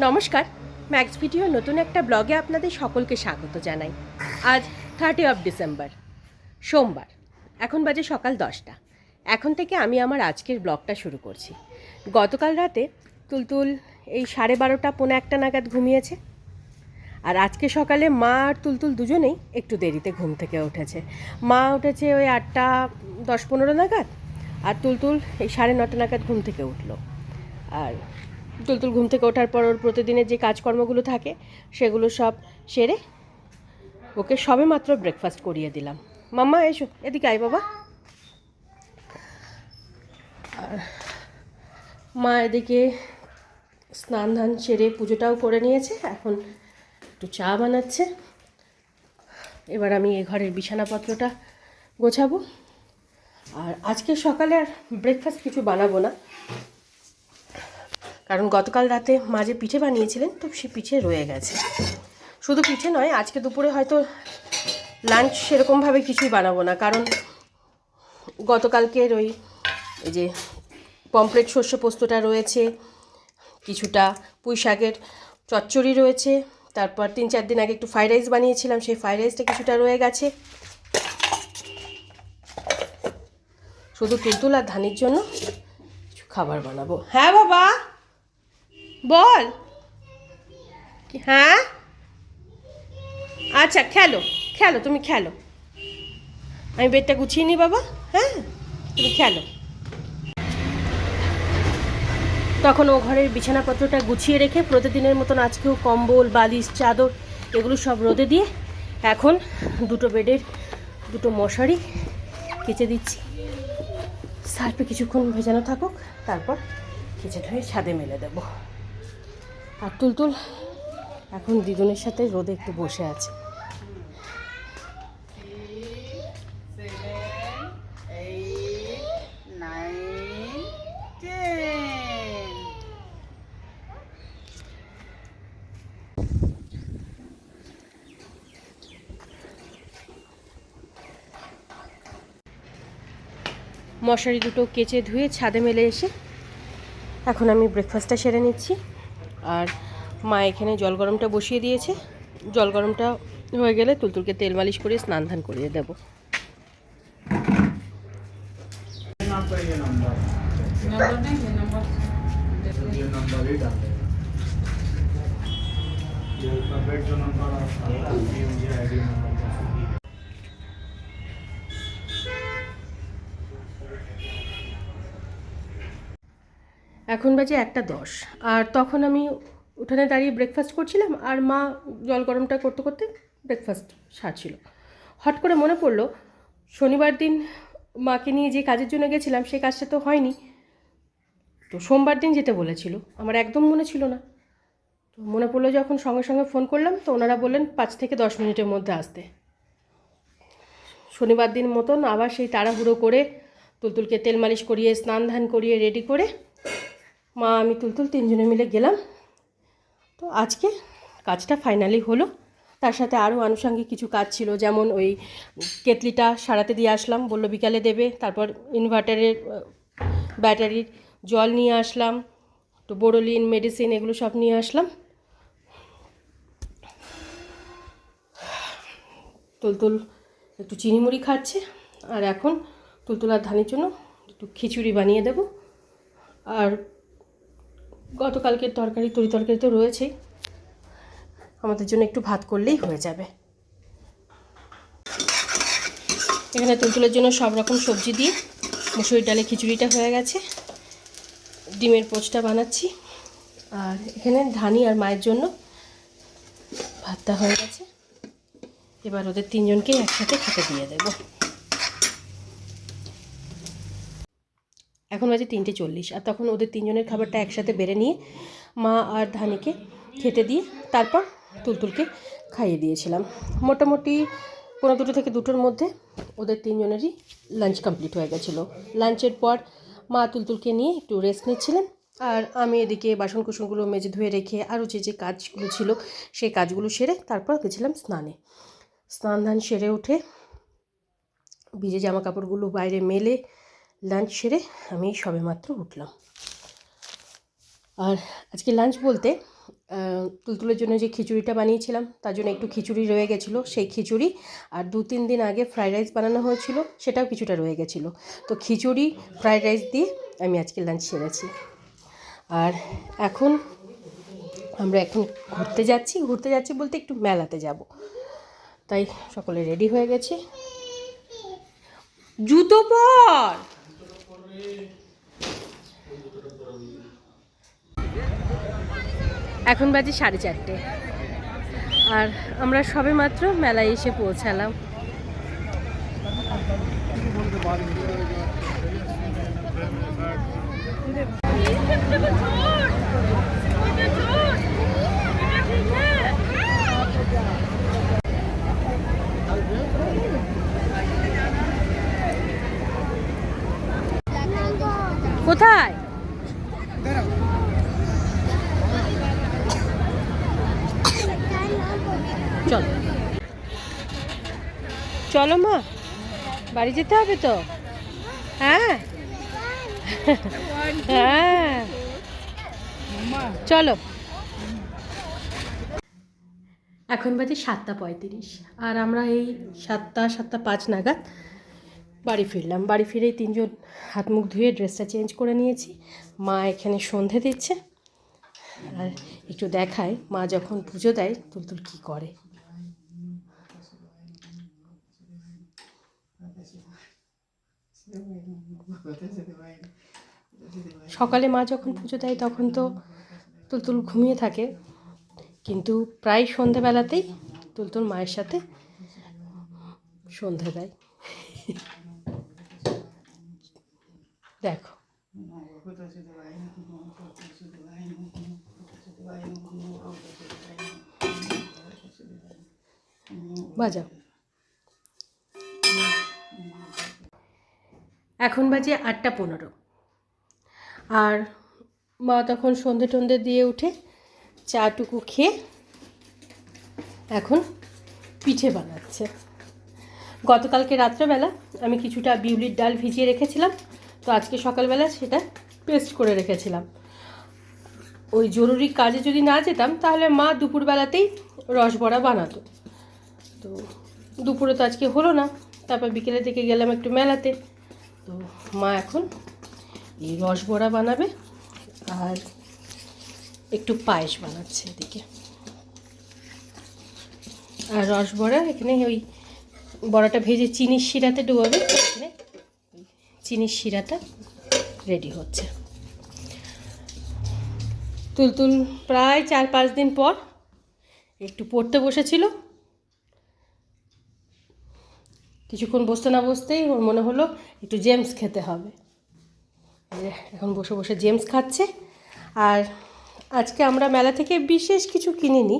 নমস্কার। Max video নতুন একটা ব্লগে আপনাদের সকলকে স্বাগত জানাই। আজ থার্টি অফ ডিসেম্বর সোমবার। এখন বাজে সকাল দশটা। এখন থেকে আমি আমার আজকের ব্লগটা শুরু করছি। গতকাল রাতে তুলতুল এই সাড়ে বারোটা, পৌনে একটা নাগাদ ঘুমিয়েছে। আর আজকে সকালে মা আর তুলতুল দুজনেই একটু দেরিতে ঘুম থেকে উঠেছে। মা উঠেছে ওই আটটা, দশ, পনেরো নাগাদ। আর তুলতুল এই সাড়ে নটা নাগাদ ঘুম থেকে উঠল। আর তুলতুল ঘুম থেকে ওঠার পর ওর প্রতিদিনের যে কাজকর্মগুলো থাকে, সেগুলো সব সেরে ওকে সবে মাত্র ব্রেকফাস্ট করিয়ে দিলাম। মাম্মা, এসো, এদিকে আয় বাবা। আর মা এদিকে স্নান ধান সেরে পুজোটাও করে নিয়েছে, এখন একটু চা বানাচ্ছে। এবার আমি এ ঘরের বিছানাপত্রটা গোছাবো। আর আজকে সকালে আর ব্রেকফাস্ট কিছু বানাবো না। কারণ গতকাল রাতে মাঝে পিঠে বানিয়েছিলেন, তো সে পিঠে রয়ে গেছে। শুধু পিঠে নয়, আজকে দুপুরে হয়তো লাঞ্চ সেরকমভাবে কিছুই বানাবো না, কারণ গতকালকের ওই এই যে পমপ্লেট শস্য পোস্তটা রয়েছে, কিছুটা পুঁই শাকের চচ্চড়ি রয়েছে, তারপর তিন চার দিন আগে একটু ফ্রাইড রাইস বানিয়েছিলাম, সেই ফ্রাইড রাইসটা কিছুটা রয়ে গেছে। শুধু তুলতুল আর ধানির জন্য কিছু খাবার বানাবো। হ্যাঁ বাবা! বল। হ্যাঁ? আচ্ছা খেলো খেলো, তুমি খেলো। আমি বেডটা গুছিয়ে নিই বাবা হ্যাঁ? তুমি খেলো। তখন ও ঘরের বিছানাপত্রটা গুছিয়ে রেখে প্রতিদিনের মতন আজকেও কম্বল, বালিশ, চাদর, এগুলো সব রোদে দিয়ে এখন দুটো বেডের, দুটো মশারি কেচে দিচ্ছি। সার্ফে কিছুক্ষণ ভেজানো থাকুক, তারপর কেচে ধুয়ে ছাদে মেলে দেবো। আর তুলতুল, এখন দিদুনের সাথে রোদে একটু বসে আছে। মশারি দুটো কেচে ধুয়ে ছাদে মেলে এসে এখন আমি ব্রেকফাস্টটা সেরে নিচ্ছি। আর মা এখানে জল গরমটা বসিয়ে দিয়েছে জল গরমটা হয়ে গেলে তুলতুলকে তেল মালিশ করে স্নান ধান করিয়ে দেব নাম্বার এখন বাজে একটা দশ। আর তখন আমি উঠানে দাঁড়িয়ে ব্রেকফাস্ট করছিলাম আর মা জল গরমটা করতে করতে ব্রেকফাস্ট সারছিল। হট করে মনে পড়ল, শনিবার দিন মাকে নিয়ে যে কাজের জন্য গেছিলাম সেই কাজটা তো হয়নি। তো সোমবার দিন যেতে বলেছিল, আমার একদম মনে ছিল না। তো মনে পড়ল যখন সঙ্গে সঙ্গে ফোন করলাম, তো ওনারা বললেন পাঁচ থেকে দশ মিনিটের মধ্যে আসতে। শনিবার দিন মতন আবার সেই তাড়াহুড়ো করে তুলতুলকে তেল মালিশ করিয়ে, স্নান ধান করিয়ে রেডি করে মা, আমি তুলতুল তিনজনে মিলে গেলাম। তো আজকে কাজটা ফাইনালি হলো। তার সাথে আরও আনুষঙ্গিক কিছু কাজ ছিল, যেমন ওই কেতলিটা সারাতে দিয়ে আসলাম, বলল বিকালে দেবে। তারপর ইনভার্টারের ব্যাটারির জল নিয়ে আসলাম তো বোরোলিন মেডিসিন এগুলো সব নিয়ে আসলাম। তুলতুল একটু চিনি মুড়ি খাচ্ছে, আর এখন তুলতুল আর ধানের জন্য একটু খিচুড়ি বানিয়ে দেবো। আর গতকালকের তরকারি, তরি তরকারি তো রয়েছেই। আমাদের জন্য একটু ভাত করলেই হয়ে যাবে। এখানে তুলতুলের জন্য সব রকম সবজি দিয়ে মুসুরির ডালে খিচুড়িটা হয়ে গেছে। ডিমের পোচটা বানাচ্ছি। আর এখানে ধানি আর মায়ের জন্য ভাতটা হয়ে গেছে। এবার ওদের তিনজনকেই একসাথে খেতে দিয়ে দেবো। এখন বাজে তিনটে চল্লিশ। আর তখন ওদের তিনজনের খাবারটা একসাথে বেড়ে নিয়ে মা আর ধানিকে খেতে দিয়ে তারপর তুলতুলকে খাইয়ে দিয়েছিলাম। মোটামুটি পনেরো দুটো থেকে দুটোর মধ্যে ওদের তিনজনেরই লাঞ্চ কমপ্লিট হয়ে গেছিল। লাঞ্চের পর মা তুলতুলকে নিয়ে একটু রেস্ট নিচ্ছিলেন। আর আমি এদিকে বাসন কুসনগুলো মেজে ধুয়ে রেখে আরও যে যে কাজগুলো ছিল সেই কাজগুলো সেরে তারপর গেছিলাম স্নানে। স্নান ধান সেরে উঠে ভিজে জামা কাপড়গুলো বাইরে মেলে লাঞ্চ সেরে আমি সবেমাত্র উঠলাম। আর আজকে লাঞ্চ বলতে তুলতুলের জন্য যে খিচুড়িটা বানিয়েছিলাম, তার জন্য একটু খিচুড়ি রয়ে গেছিল, সেই খিচুড়ি। আর দু তিন দিন আগে ফ্রাইড রাইস বানানো হয়েছিল, সেটাও কিছুটা রয়ে গেছিল। তো খিচুড়ি ফ্রাইড রাইস দিয়ে আমি আজকে লাঞ্চ সেরেছি। আর এখন আমরা এখন ঘুরতে যাচ্ছি। ঘুরতে যাচ্ছি বলতে একটু মেলাতে যাব। তাই সকলে রেডি হয়ে গেছি। জুতো পর! এখন বাজে সাড়ে চারটে। আর আমরা সবে মাত্র মেলায় এসে পৌঁছালাম। কোথায়? চল। চলো মা, বাড়ি যেতে হবে তো? হ্যাঁ? হ্যাঁ। চলো। এখন বাজে সাতটা পঁয়ত্রিশ, আর আমরা এই সাতটা সাতটা পাঁচ নাগাদ বাড়ি ফিরলাম। বাড়ি ফিরেই তিনজন হাত মুখ ধুয়ে ড্রেসটা চেঞ্জ করে নিয়েছি। মা এখানে সন্ধে দিচ্ছে। আর একটু দেখায়, মা যখন পুজো দেয় তুলতুল কী করে। সকালে মা যখন পুজো দেয়, তখন তো তুলতুল ঘুমিয়ে থাকে। কিন্তু প্রায় সন্ধেবেলাতেই তুলতুল মায়ের সাথে সন্ধে দেয়। দেখো। বাজাও। এখন বাজে আটটা পনেরো। আর মা তখন সন্ধে টন্ধে দিয়ে উঠে চাটুকু খেয়ে এখন পিঠে বানাচ্ছে। গতকালকে রাত্রেবেলা আমি কিছুটা বিউলির ডাল ভিজিয়ে রেখেছিলাম। তো আজকে সকালবেলা সেটা পেস্ট করে রেখেছিলাম। ওই জরুরি কাজে যদি না যেতাম, তাহলে মা দুপুরবেলাতেই রসবড়া বানাতো। তো দুপুরে তো আজকে হলো না, তারপর বিকেলে থেকে গেলাম একটু মেলাতে। তো মা এখন এই রসবড়া বানাবে আর একটু পায়েস বানাচ্ছে এদিকে। আর রসবড়া এখানে ওই বড়াটা ভেজে চিনির শিরাতে ডুবাবে, এখানে চিনির শিরাটা রেডি হচ্ছে। তুলতুল প্রায় চার পাঁচ দিন পর একটু পড়তে বসেছিল। কিছুক্ষণ বসতে না বসতেই ওর মনে হলো একটু জেমস খেতে হবে। এখন বসে বসে জেমস খাচ্ছে। আর আজকে আমরা মেলা থেকে বিশেষ কিছু কিনিনি।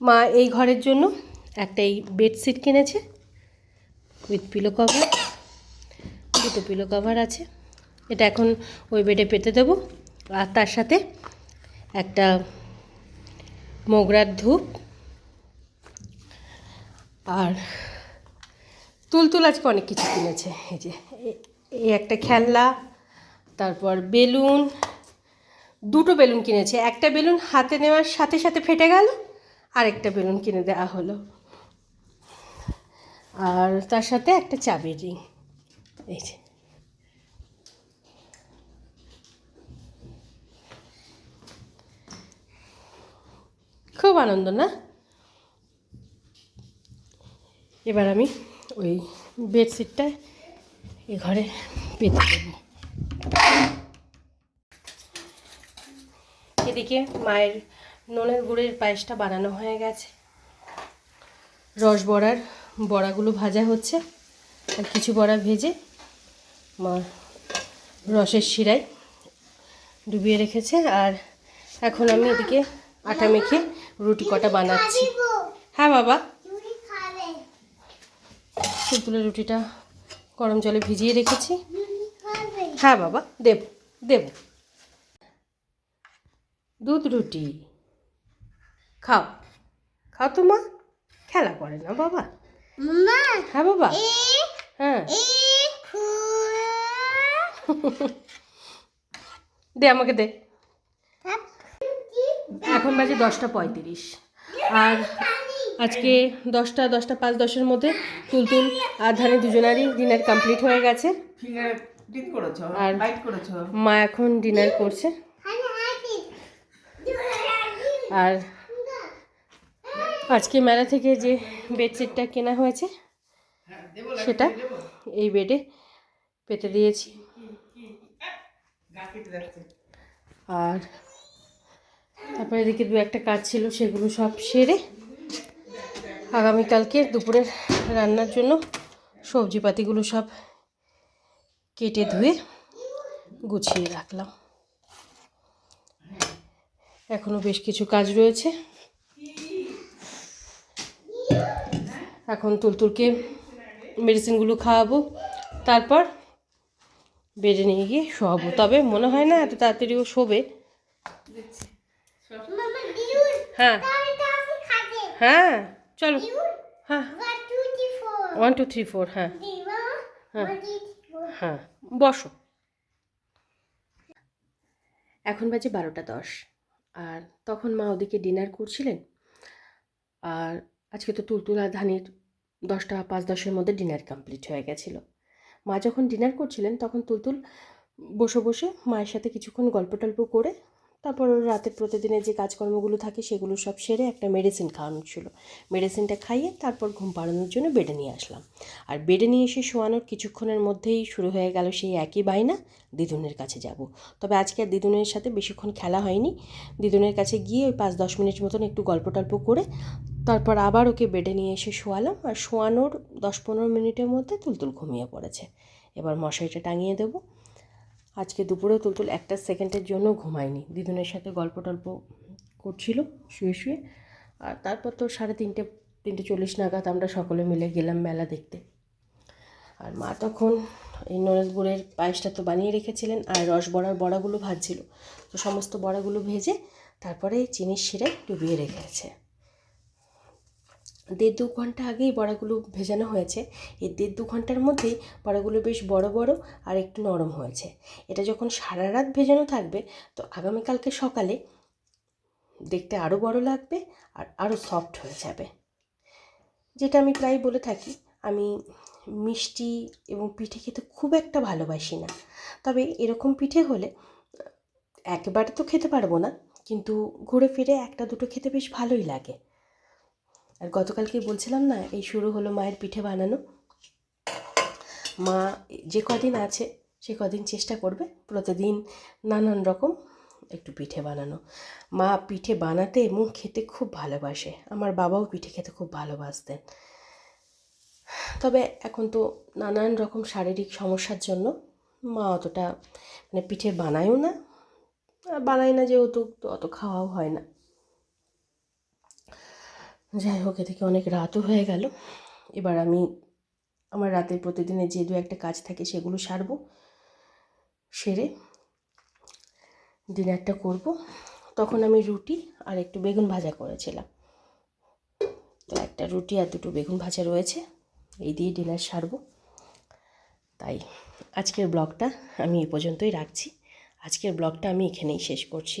মা এই ঘরের জন্য একটা এই বেডশিট কিনেছে উইথ পিলো কভার দুটো পিলো কভার আছে। এটা এখন ওই বেডে পেতে দেবো। আর তার সাথে একটা মোগরার ধূপ। আর তুলতুল আজকে অনেক কিছু কিনেছে। এই যে, এই একটা খেলনা, তারপর বেলুন, দুটো বেলুন কিনেছে। একটা বেলুন হাতে নেওয়ার সাথে সাথে ফেটে গেল আর একটা বেলুন কিনে দেওয়া হলো। আর তার সাথে একটা চাবির রিং। যে। খুব আনন্দ, না? এবার আমি ওই বেডশিটটা এ ঘরে পেতে দেবো। এদিকে মায়ের ননের গুড়ের পায়েসটা বানানো হয়ে গেছে। রস বড়ার বড়াগুলো ভাজা হচ্ছে আর কিছু বড়া ভেজে মা রসের শিরায় ডুবিয়ে রেখেছে আর এখন আমি এদিকে আটা মেখে রুটি কটা বানাচ্ছি। হ্যাঁ বাবা। তুলতুলে রুটিটা গরম জলে ভিজিয়ে রেখেছি। হ্যাঁ বাবা দেব দেব। দুধ রুটি। খাও। খাও তো মা। খেলা করে না বাবা। হ্যাঁ বাবা। হ্যাঁ। দে আমাকে দে। এখন বাজে দশটা পঁয়ত্রিশ। আর আজকে দশটা দশটা পাঁচ, দশের মধ্যে তুলতুল আর ধানে দুজনারই ডিনার কমপ্লিট হয়ে গেছে। আর- মা এখন ডিনার করছে। আর আজকে মেলা থেকে যে বেডশিটটা কেনা হয়েছে, সেটা এই বেডে পেতে দিয়েছি। আর তারপরে এদিকে দু একটা কাজ ছিল, সেগুলো সব সেরে আগামীকালকে দুপুরের রান্নার জন্য সবজিপাতিগুলো সব কেটে ধুয়ে গুছিয়ে রাখলাম। এখনও বেশ কিছু কাজ রয়েছে। এখন তুলতুলকে মেডিসিনগুলো খাওয়াবো। তারপর বেডে নিয়ে গিয়ে শোয়াবো। তবে মনে হয় না এত তাড়াতাড়ি ও শোবে। হ্যাঁ। হ্যাঁ চলো। হ্যাঁ ওয়ান টু থ্রি ফোর হ্যাঁ। হ্যাঁ। হ্যাঁ বসো। এখন বাজে বারোটা দশ। আর তখন মা ওদিকে ডিনার করছিলেন। আর আজকে তো তুলতুলা ধানের দশটা পাঁচ দশের মধ্যে ডিনার কমপ্লিট হয়ে গেছিল। মা যখন ডিনার করছিলেন, তখন তুলতুল বসে বসে মায়ের সাথে কিছুক্ষণ গল্প টল্প করে, তারপর রাতের প্রতিদিনের যে কাজকর্মগুলো থাকে, সেগুলো সব সেরে একটা মেডিসিন খাওয়ানোর ছিল। মেডিসিনটা খাইয়ে তারপর ঘুম পাড়ানোর জন্য বেডে নিয়ে আসলাম। আর বেডে নিয়ে এসে শোয়ানোর কিছুক্ষণের মধ্যেই শুরু হয়ে গেল সেই একই বায়না, দিদুনের কাছে যাব। তবে আজকে আর দিদুনের সাথে বেশিক্ষণ খেলা হয়নি। দিদুনের কাছে গিয়ে ওই পাঁচ দশ মিনিট মতন একটু গল্প টল্প করে তারপর আবার ওকে বেডে নিয়ে এসে শোয়ালাম আর শোয়ানোর দশ পনেরো মিনিটের মধ্যে তুলতুল ঘুমিয়ে পড়েছে। এবার মশারিটা টাঙিয়ে দেবো। আজকে দুপুরেও তুলতুল একটা সেকেন্ডের জন্য ঘুমায়নি। দিদুনের সাথে গল্প টল্প করছিল শুয়ে শুয়ে। আর তারপর তো সাড়ে তিনটে তিনটে চল্লিশ নাগাদ আমরা সকলে মিলে গেলাম মেলা দেখতে। আর মা তখন এই নরেশ গুড়ের পায়েসটা তো বানিয়ে রেখেছিলেন আর রস বড়ার বড়াগুলো ভাজছিল। তো সমস্ত বড়াগুলো ভেজে তারপরে চিনির শিরে ডুবিয়ে রেখেছে। দেড় দু ঘণ্টা আগেই বড়াগুলো ভেজানো হয়েছে। এই দেড় দু ঘণ্টার মধ্যেই বড়াগুলো বেশ বড় বড় আর একটু নরম হয়েছে। এটা যখন সারা রাত ভেজানো থাকবে, তো আগামীকালকে সকালে দেখতে আরও বড় লাগবে আর আরও সফট হয়ে যাবে। যেটা আমি প্রায় বলে থাকি, আমি মিষ্টি এবং পিঠে খেতে খুব একটা ভালোবাসি না। তবে এরকম পিঠে হলে একবারে তো খেতে পারব না, কিন্তু ঘুরে ফিরে একটা দুটো খেতে বেশ ভালোই লাগে। আর গতকালকে বলছিলাম না, এই শুরু হলো মায়ের পিঠে বানানো। মা যে কদিন আছে, সে কদিন চেষ্টা করবে প্রতিদিন নানান রকম একটু পিঠে বানানো। মা পিঠে বানাতে এবং খেতে খুব ভালোবাসে। আমার বাবাও পিঠে খেতে খুব ভালোবাসতেন। তবে এখন তো নানান রকম শারীরিক সমস্যার জন্য মা অতটা মানে পিঠে বানায়ও না। বানায় না যেহেতু অত খাওয়াও হয় না। যাই হোক, এদিকে অনেক রাতও হয়ে গেল। এবার আমি আমার রাতের প্রতিদিনের যে দু একটা কাজ থাকে সেগুলো সারবো, সেরে ডিনারটা করব। তখন আমি রুটি আর একটু বেগুন ভাজা করেছিলাম। তো একটা রুটি আর দুটো বেগুন ভাজা রয়েছে, এই দিয়ে ডিনার সারবো। তাই আজকের ব্লগটা আমি এ পর্যন্তই রাখছি। আজকের ব্লগটা আমি এখানেই শেষ করছি।